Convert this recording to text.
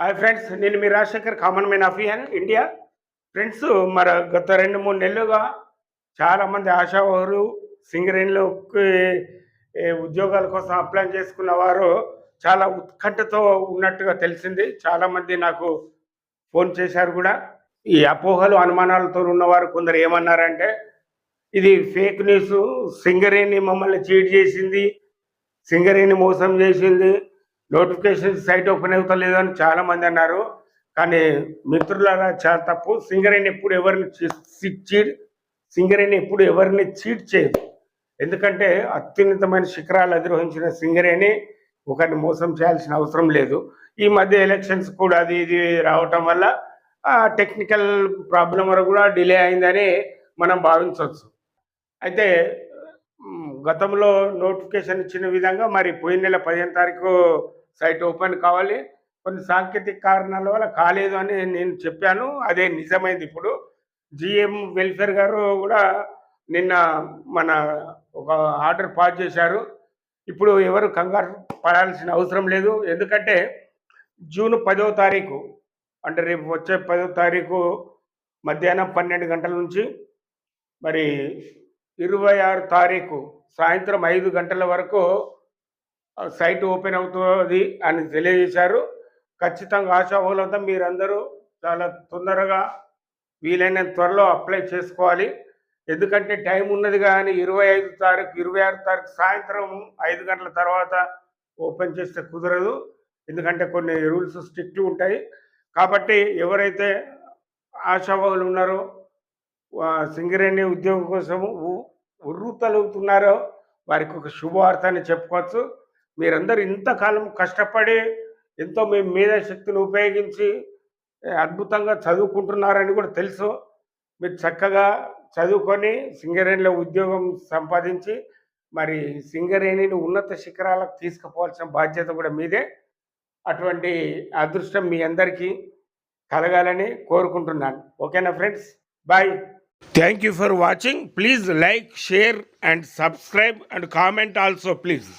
Hi friends నేను మీ Rajasekhar common man of India. Friends మరి గత రెండు మూడు నెలలుగా చాలామంది ఆశావారు సింగరేణిలోకి ఉద్యోగాల కోసం అప్లై చేసుకున్న వారు చాలా ఉత్కంఠతో ఉన్నట్టుగా తెలిసింది. చాలామంది నాకు ఫోన్ చేశారు కూడా. ఈ అపోహలు అనుమానాలతో ఉన్నవారు కొందరు ఏమన్నారంటే ఇది ఫేక్ న్యూస్ సింగరేణి మమ్మల్ని చీట్ చేసింది. సింగరేణి మోసం చేసింది. నోటిఫికేషన్ సైట్ ఓపెన్ అవుతలేదు అని చాలామంది అన్నారు. కానీ మిత్రుల చాలా తప్పు. సింగరేణి ఎప్పుడు ఎవరిని చీడ్ చీట్ సింగరేణి ఎప్పుడు ఎవరిని చీట్ చేయదు. ఎందుకంటే అత్యున్నతమైన శిఖరాలు అధిరోహించిన సింగరేణి ఒకరిని మోసం చేయాల్సిన అవసరం లేదు. ఈ మధ్య ఎలక్షన్స్ కూడా అది ఇది రావటం వల్ల టెక్నికల్ ప్రాబ్లం వరకు కూడా డిలే అయిందని మనం భావించవచ్చు. అయితే గతంలో నోటిఫికేషన్ ఇచ్చిన విధంగా మరి పోయిన నెల పదిహేను తారీఖు సైట్ ఓపెన్ కావాలి. కొన్ని సాంకేతిక కారణాల వల్ల కాలేదు అని నేను చెప్పాను. అదే నిజమైంది ఇప్పుడు. జిఎం వెల్ఫేర్ గారు కూడా నిన్న మన ఒక ఆర్డర్ పాస్ చేశారు. ఇప్పుడు ఎవరు కంగారు పడాల్సిన అవసరం లేదు. ఎందుకంటే జూన్ పదో తారీఖు అంటే రేపు వచ్చే పదో తారీఖు మధ్యాహ్నం పన్నెండు గంటల నుంచి మరి ఇరవై ఆరు తారీఖు సాయంత్రం ఐదు గంటల వరకు సైట్ ఓపెన్ అవుతుంది అని తెలియజేశారు. ఖచ్చితంగా ఆశాభులంతా మీరందరూ చాలా తొందరగా వీలైనంత త్వరలో అప్లై చేసుకోవాలి. ఎందుకంటే టైం ఉన్నది కానీ ఇరవై ఐదు తారీఖు ఇరవై ఆరు తారీఖు సాయంత్రం ఐదు గంటల తర్వాత ఓపెన్ చేస్తే కుదరదు. ఎందుకంటే కొన్ని రూల్స్ స్ట్రిక్ట్ ఉంటాయి. కాబట్టి ఎవరైతే ఆశాభావులు ఉన్నారో సింగరేణి ఉద్యోగం కోసం ఉర్రు తలుగుతున్నారో వారికి ఒక శుభవార్తని చెప్పుకోవచ్చు. మీరందరూ ఇంతకాలం కష్టపడి ఎంతో మీ మేధాశక్తిని ఉపయోగించి అద్భుతంగా చదువుకుంటున్నారని కూడా తెలుసు. మీరు చక్కగా చదువుకొని సింగరేణిలో ఉద్యోగం సంపాదించి మరి సింగరేణిని ఉన్నత శిఖరాలకు తీసుకుపోవాల్సిన బాధ్యత కూడా మీదే. అటువంటి అదృష్టం మీ అందరికీ కలగాలని కోరుకుంటున్నాను. ఓకేనా friends? Bye. Thank you for watching please like share and subscribe and comment also please